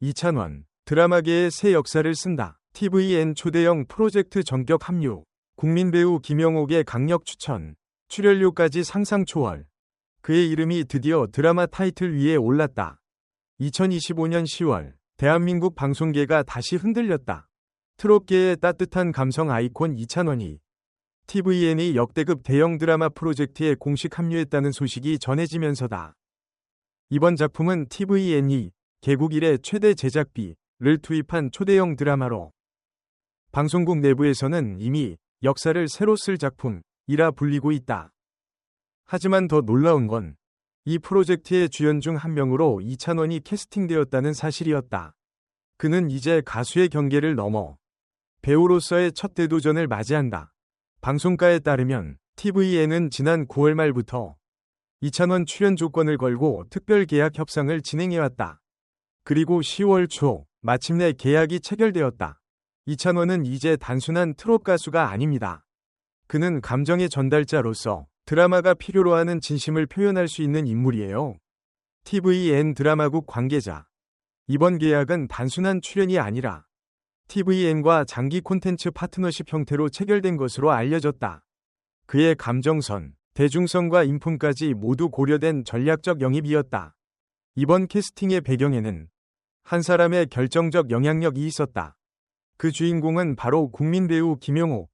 이찬원, 드라마계의 새 역사를 쓴다. TVN 초대형 프로젝트 전격 합류. 국민 배우 김영옥의 강력 추천. 출연료까지 상상 초월. 그의 이름이 드디어 드라마 타이틀 위에 올랐다. 2025년 10월, 대한민국 방송계가 다시 흔들렸다. 트롯계의 따뜻한 감성 아이콘 이찬원이 TVN이 역대급 대형 드라마 프로젝트에 공식 합류했다는 소식이 전해지면서다. 이번 작품은 TVN이 개국 이래 최대 제작비를 투입한 초대형 드라마로 방송국 내부에서는 이미 역사를 새로 쓸 작품이라 불리고 있다. 하지만 더 놀라운 건 이 프로젝트의 주연 중 한 명으로 이찬원이 캐스팅되었다는 사실이었다. 그는 이제 가수의 경계를 넘어 배우로서의 첫 대도전을 맞이한다. 방송가에 따르면 TVN은 지난 9월 말부터 이찬원 출연 조건을 걸고 특별 계약 협상을 진행해왔다. 그리고 10월 초 마침내 계약이 체결되었다. 이찬원은 이제 단순한 트롯 가수가 아닙니다. 그는 감정의 전달자로서 드라마가 필요로 하는 진심을 표현할 수 있는 인물이에요. TVN 드라마국 관계자. 이번 계약은 단순한 출연이 아니라 TVN과 장기 콘텐츠 파트너십 형태로 체결된 것으로 알려졌다. 그의 감정선, 대중성과 인품까지 모두 고려된 전략적 영입이었다. 이번 캐스팅의 배경에는 한 사람의 결정적 영향력이 있었다. 그 주인공은 바로 국민 배우 김용옥.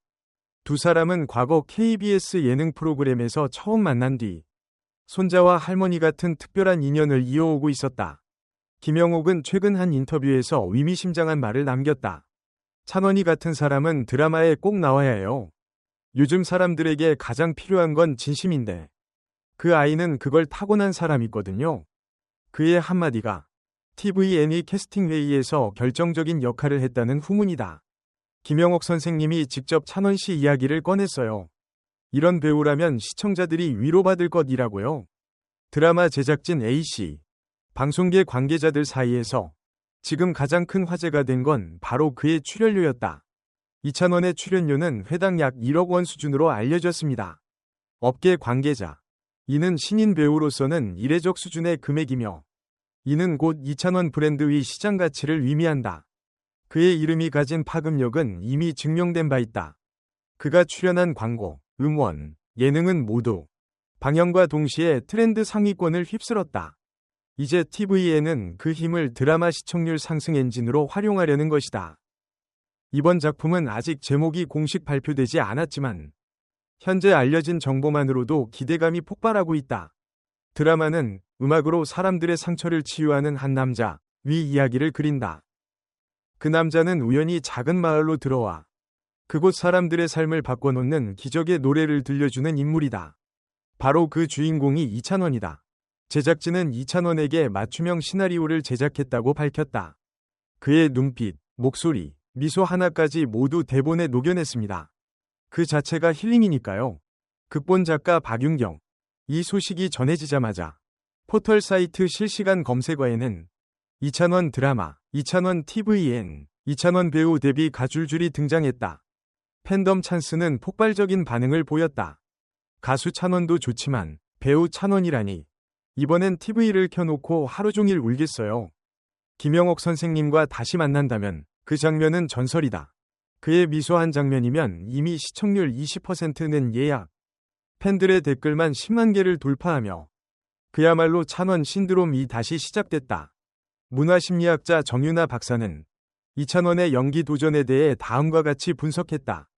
두 사람은 과거 KBS 예능 프로그램에서 처음 만난 뒤 손자와 할머니 같은 특별한 인연을 이어오고 있었다. 김영옥은 최근 한 인터뷰에서 의미심장한 말을 남겼다. 찬원이 같은 사람은 드라마에 꼭 나와야 해요. 요즘 사람들에게 가장 필요한 건 진심인데 그 아이는 그걸 타고난 사람이거든요. 그의 한마디가 TVN이 캐스팅 회의에서 결정적인 역할을 했다는 후문이다. 김영옥 선생님이 직접 찬원 씨 이야기를 꺼냈어요. 이런 배우라면 시청자들이 위로받을 것이라고요. 드라마 제작진 A씨, 방송계 관계자들 사이에서 지금 가장 큰 화제가 된 건 바로 그의 출연료였다. 이찬원의 출연료는 회당 약 1억 원 수준으로 알려졌습니다. 업계 관계자. 이는 신인 배우로서는 이례적 수준의 금액이며 이는 곧 이찬원 브랜드의 시장 가치를 의미한다. 그의 이름이 가진 파급력은 이미 증명된 바 있다. 그가 출연한 광고, 음원, 예능은 모두 방영과 동시에 트렌드 상위권을 휩쓸었다. 이제 TVN은 그 힘을 드라마 시청률 상승 엔진으로 활용하려는 것이다. 이번 작품은 아직 제목이 공식 발표되지 않았지만 현재 알려진 정보만으로도 기대감이 폭발하고 있다. 드라마는 음악으로 사람들의 상처를 치유하는 한 남자 위 이야기를 그린다. 그 남자는 우연히 작은 마을로 들어와 그곳 사람들의 삶을 바꿔놓는 기적의 노래를 들려주는 인물이다. 바로 그 주인공이 이찬원이다. 제작진은 이찬원에게 맞춤형 시나리오를 제작했다고 밝혔다. 그의 눈빛, 목소리, 미소 하나까지 모두 대본에 녹여냈습니다. 그 자체가 힐링이니까요. 극본 작가 박윤경. 이 소식이 전해지자마자 포털 사이트 실시간 검색어에는 이찬원 드라마, 이찬원 TVN, 이찬원 배우 데뷔 가줄줄이 등장했다. 팬덤 찬스는 폭발적인 반응을 보였다. 가수 찬원도 좋지만 배우 찬원이라니 이번엔 TV를 켜놓고 하루 종일 울겠어요. 김영옥 선생님과 다시 만난다면 그 장면은 전설이다. 그의 미소한 장면이면 이미 시청률 20%는 예약. 팬들의 댓글만 10만 개를 돌파하며 그야말로 찬원 신드롬이 다시 시작됐다. 문화심리학자 정윤아 박사는 이찬원의 연기 도전에 대해 다음과 같이 분석했다.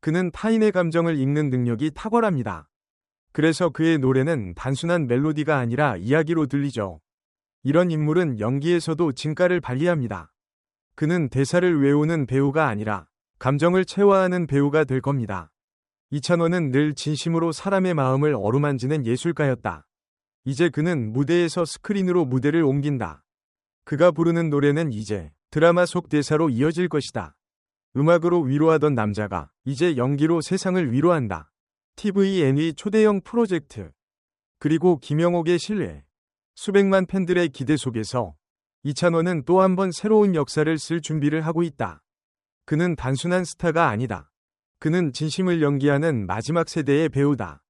그는 타인의 감정을 읽는 능력이 탁월합니다. 그래서 그의 노래는 단순한 멜로디가 아니라 이야기로 들리죠. 이런 인물은 연기에서도 진가를 발휘합니다. 그는 대사를 외우는 배우가 아니라 감정을 체화하는 배우가 될 겁니다. 이찬원은 늘 진심으로 사람의 마음을 어루만지는 예술가였다. 이제 그는 무대에서 스크린으로 무대를 옮긴다. 그가 부르는 노래는 이제 드라마 속 대사로 이어질 것이다. 음악으로 위로하던 남자가 이제 연기로 세상을 위로한다. TVN의 초대형 프로젝트. 그리고 김영옥의 신뢰. 수백만 팬들의 기대 속에서 이찬원은 또 한 번 새로운 역사를 쓸 준비를 하고 있다. 그는 단순한 스타가 아니다. 그는 진심을 연기하는 마지막 세대의 배우다.